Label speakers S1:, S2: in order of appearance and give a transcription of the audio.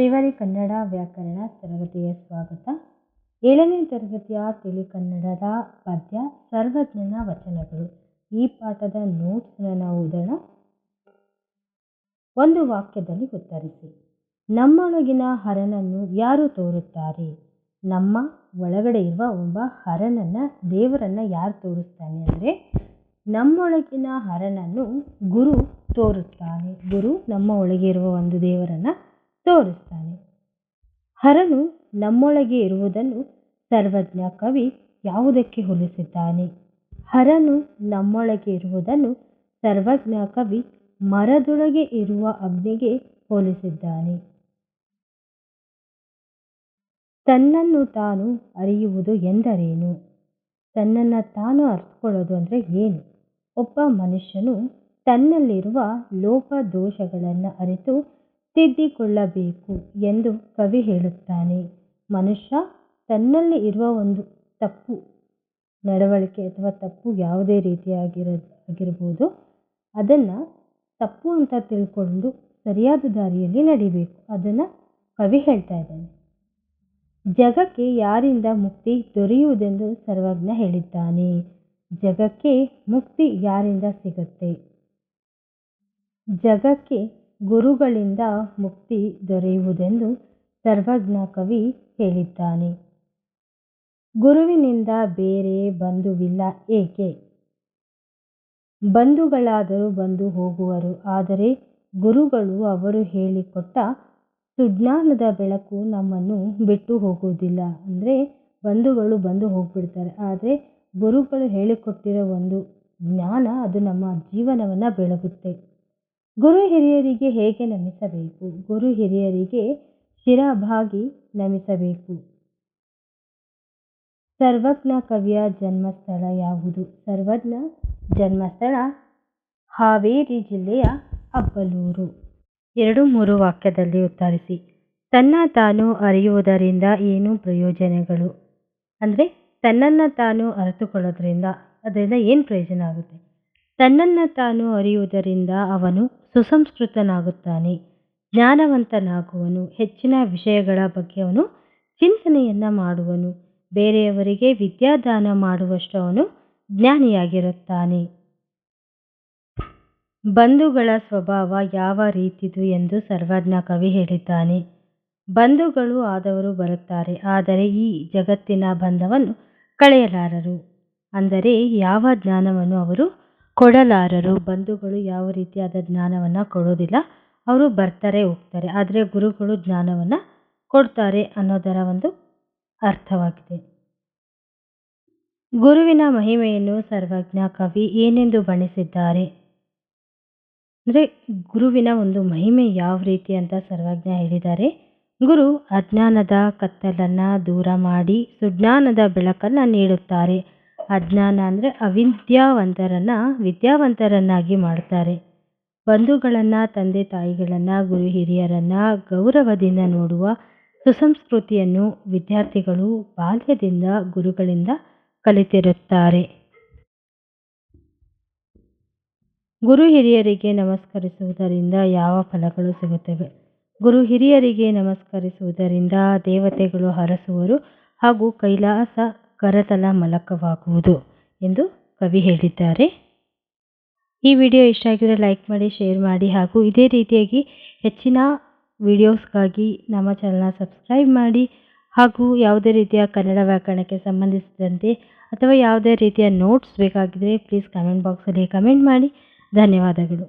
S1: ಶ್ರೀವಾರಿ ಕನ್ನಡ ವ್ಯಾಕರಣ ತರಗತಿಯ ಸ್ವಾಗತ. ಏಳನೇ ತರಗತಿಯ ತಿಳಿ ಕನ್ನಡದ ಪದ್ಯ ಸರ್ವಜ್ಞನ ವಚನಗಳು. ಈ ಪಾಠದ ನೋಟ್ಸನ್ನು ನಾವು ಓದೋಣ. ಒಂದು ವಾಕ್ಯದಲ್ಲಿ ಉತ್ತರಿಸಿ. ನಮ್ಮೊಳಗಿನ ಹರನನ್ನು ಯಾರು ತೋರುತ್ತಾರೆ? ನಮ್ಮ ಒಳಗಡೆ ಇರುವ ಒಬ್ಬ ಹರನನ್ನ ದೇವರನ್ನ ಯಾರು ತೋರಿಸ್ತಾನೆ ಅಂದರೆ, ನಮ್ಮೊಳಗಿನ ಹರನನ್ನು ಗುರು ತೋರುತ್ತಾನೆ. ಗುರು ನಮ್ಮ ಒಳಗೆ ಇರುವ ಒಂದು ದೇವರನ್ನ ತೋರಿಸ್ತಾನೆ. ಹರನು ನಮ್ಮೊಳಗೆ ಇರುವುದನ್ನು ಸರ್ವಜ್ಞ ಕವಿ ಯಾವುದಕ್ಕೆ ಹೋಲಿಸಿದ್ದಾನೆ? ಹರನು ನಮ್ಮೊಳಗೆ ಇರುವುದನ್ನು ಸರ್ವಜ್ಞ ಕವಿ ಮರದೊಳಗೆ ಇರುವ ಅಗ್ನಿಗೆ ಹೋಲಿಸಿದ್ದಾನೆ. ತನ್ನನ್ನು ತಾನು ಅರಿಯುವುದು ಎಂದರೇನು? ತನ್ನನ್ನು ತಾನು ಅರಿತುಕೊಳ್ಳೋದು ಅಂದರೆ ಏನು? ಒಬ್ಬ ಮನುಷ್ಯನು ತನ್ನಲ್ಲಿರುವ ಲೋಪ ದೋಷಗಳನ್ನು ಅರಿತು ತಿದ್ದಿಕೊಳ್ಳಬೇಕು ಎಂದು ಕವಿ ಹೇಳುತ್ತಾನೆ. ಮನುಷ್ಯ ತನ್ನಲ್ಲಿ ಇರುವ ಒಂದು ತಪ್ಪು ನಡವಳಿಕೆ ಅಥವಾ ತಪ್ಪು ಯಾವುದೇ ರೀತಿಯಾಗಿರ ಆಗಿರ್ಬೋದು. ಅದನ್ನು ತಪ್ಪು ಅಂತ ತಿಳ್ಕೊಂಡು ಸರಿಯಾದ ದಾರಿಯಲ್ಲಿ ನಡಿಬೇಕು. ಅದನ್ನು ಕವಿ ಹೇಳ್ತಾ ಇದ್ದಾನೆ. ಜಗಕ್ಕೆ ಯಾರಿಂದ ಮುಕ್ತಿ ದೊರೆಯುವುದೆಂದು ಸರ್ವಜ್ಞ ಹೇಳಿದ್ದಾನೆ. ಜಗಕ್ಕೆ ಮುಕ್ತಿ ಯಾರಿಂದ ಸಿಗುತ್ತೆ? ಜಗಕ್ಕೆ ಗುರುಗಳಿಂದ ಮುಕ್ತಿ ದೊರೆಯುವುದೆಂದು ಸರ್ವಜ್ಞ ಕವಿ ಹೇಳಿದ್ದಾನೆ. ಗುರುವಿನಿಂದ ಬೇರೆ ಬಂಧುವಿಲ್ಲ ಏಕೆ? ಬಂಧುಗಳಾದರೂ ಬಂದು ಹೋಗುವರು. ಆದರೆ ಗುರುಗಳು ಅವರು ಹೇಳಿಕೊಟ್ಟ ಸುಜ್ಞಾನದ ಬೆಳಕು ನಮ್ಮನ್ನು ಬಿಟ್ಟು ಹೋಗುವುದಿಲ್ಲ. ಅಂದರೆ ಬಂಧುಗಳು ಬಂದು ಹೋಗ್ಬಿಡ್ತಾರೆ. ಆದರೆ ಗುರುಗಳು ಹೇಳಿಕೊಟ್ಟಿರೋ ಒಂದು ಜ್ಞಾನ ಅದು ನಮ್ಮ ಜೀವನವನ್ನು ಬೆಳಗುತ್ತೆ. ಗುರು ಹಿರಿಯರಿಗೆ ಹೇಗೆ ನಮಿಸಬೇಕು? ಗುರು ಹಿರಿಯರಿಗೆ ಶಿರಭಾಗಿ ನಮಿಸಬೇಕು. ಸರ್ವಜ್ಞ ಕವಿಯ ಜನ್ಮಸ್ಥಳ ಯಾವುದು? ಸರ್ವಜ್ಞ ಜನ್ಮಸ್ಥಳ ಹಾವೇರಿ ಜಿಲ್ಲೆಯ ಅಬ್ಬಲೂರು ಎರಡು ಮೂರು ವಾಕ್ಯದಲ್ಲಿ ಉತ್ತರಿಸಿ. ತನ್ನ ತಾನು ಅರಿಯುವುದರಿಂದ ಏನು ಪ್ರಯೋಜನಗಳು? ಅಂದರೆ ತನ್ನನ್ನು ತಾನು ಅರಿತುಕೊಳ್ಳೋದ್ರಿಂದ ಅದರಿಂದ ಏನು ಪ್ರಯೋಜನ ಆಗುತ್ತೆ? ತನ್ನನ್ನು ತಾನು ಅರಿಯುವುದರಿಂದ ಅವನು ಸುಸಂಸ್ಕೃತನಾಗುತ್ತಾನೆ. ಜ್ಞಾನವಂತನಾಗುವನು. ಹೆಚ್ಚಿನ ವಿಷಯಗಳ ಬಗ್ಗೆ ಅವನು ಚಿಂತನೆಯನ್ನು ಮಾಡುವನು. ಬೇರೆಯವರಿಗೆ ವಿದ್ಯಾದಾನ ಮಾಡುವಷ್ಟು ಅವನು ಜ್ಞಾನಿಯಾಗಿರುತ್ತಾನೆ. ಬಂಧುಗಳ ಸ್ವಭಾವ ಯಾವ ರೀತಿದು ಎಂದು ಸರ್ವಜ್ಞ ಕವಿ ಹೇಳಿದ್ದಾನೆ. ಬಂಧುಗಳು ಆದವರು ಬರುತ್ತಾರೆ, ಆದರೆ ಈ ಜಗತ್ತಿನ ಬಂಧವನ್ನು ಕಳೆಯಲಾರರು. ಅಂದರೆ ಯಾವ ಜ್ಞಾನವನ್ನು ಅವರು ಕೊಡಲಾರರು. ಬಂಧುಗಳು ಯಾವ ರೀತಿಯಾದ ಜ್ಞಾನವನ್ನು ಕೊಡೋದಿಲ್ಲ ಅವರು ಬರ್ತಾರೆ, ಹೋಗ್ತಾರೆ. ಆದರೆ ಗುರುಗಳು ಜ್ಞಾನವನ್ನು ಕೊಡ್ತಾರೆ ಅನ್ನೋದರ ಒಂದು ಅರ್ಥವಾಗಿದೆ. ಗುರುವಿನ ಮಹಿಮೆಯನ್ನು ಸರ್ವಜ್ಞ ಕವಿ ಏನೆಂದು ಬಣಿಸಿದ್ದಾರೆ ಅಂದರೆ ಗುರುವಿನ ಒಂದು ಮಹಿಮೆ ಯಾವ ರೀತಿ ಅಂತ ಸರ್ವಜ್ಞ ಹೇಳಿದ್ದಾರೆ. ಗುರು ಅಜ್ಞಾನದ ಕತ್ತಲನ್ನು ದೂರ ಮಾಡಿ ಸುಜ್ಞಾನದ ಬೆಳಕನ್ನು ನೀಡುತ್ತಾರೆ. ಅಜ್ಞಾನ ಅಂದರೆ ಅವಿದ್ಯಾವಂತರನ್ನು ವಿದ್ಯಾವಂತರನ್ನಾಗಿ ಮಾಡ್ತಾರೆ. ಬಂಧುಗಳನ್ನು, ತಂದೆ ತಾಯಿಗಳನ್ನು, ಗುರು ಹಿರಿಯರನ್ನು ಗೌರವದಿಂದ ನೋಡುವ ಸುಸಂಸ್ಕೃತಿಯನ್ನು ವಿದ್ಯಾರ್ಥಿಗಳು ಬಾಲ್ಯದಿಂದ, ಗುರುಗಳಿಂದ ಕಲಿತಿರುತ್ತಾರೆ. ಗುರು ಹಿರಿಯರಿಗೆ ನಮಸ್ಕರಿಸುವುದರಿಂದ ಯಾವ ಫಲಗಳು ಸಿಗುತ್ತವೆ? ಗುರು ಹಿರಿಯರಿಗೆ ನಮಸ್ಕರಿಸುವುದರಿಂದ ದೇವತೆಗಳು ಹರಸುವರು ಹಾಗೂ ಕೈಲಾಸ ಕರತಲ ಮಲಕವಾಗುವುದು ಎಂದು ಕವಿ ಹೇಳಿದ್ದಾರೆ. ಈ ವಿಡಿಯೋ ಇಷ್ಟ ಆಗಿದ್ರೆ ಲೈಕ್ ಮಾಡಿ, ಶೇರ್ ಮಾಡಿ ಹಾಗೂ ಇದೇ ರೀತಿಯಾಗಿ ಹೆಚ್ಚಿನ ವಿಡಿಯೋಸ್ಗಾಗಿ ನಮ್ಮ ಚಾನಲ್ನ ಸಬ್ಸ್ಕ್ರೈಬ್ ಮಾಡಿ ಹಾಗೂ ಯಾವುದೇ ರೀತಿಯ ಕನ್ನಡ ವ್ಯಾಕರಣಕ್ಕೆ ಸಂಬಂಧಿಸಿದಂತೆ ಅಥವಾ ಯಾವುದೇ ರೀತಿಯ ನೋಟ್ಸ್ ಬೇಕಾಗಿದ್ದರೆ ಪ್ಲೀಸ್ ಕಮೆಂಟ್ ಬಾಕ್ಸಲ್ಲಿ ಕಮೆಂಟ್ ಮಾಡಿ. ಧನ್ಯವಾದಗಳು.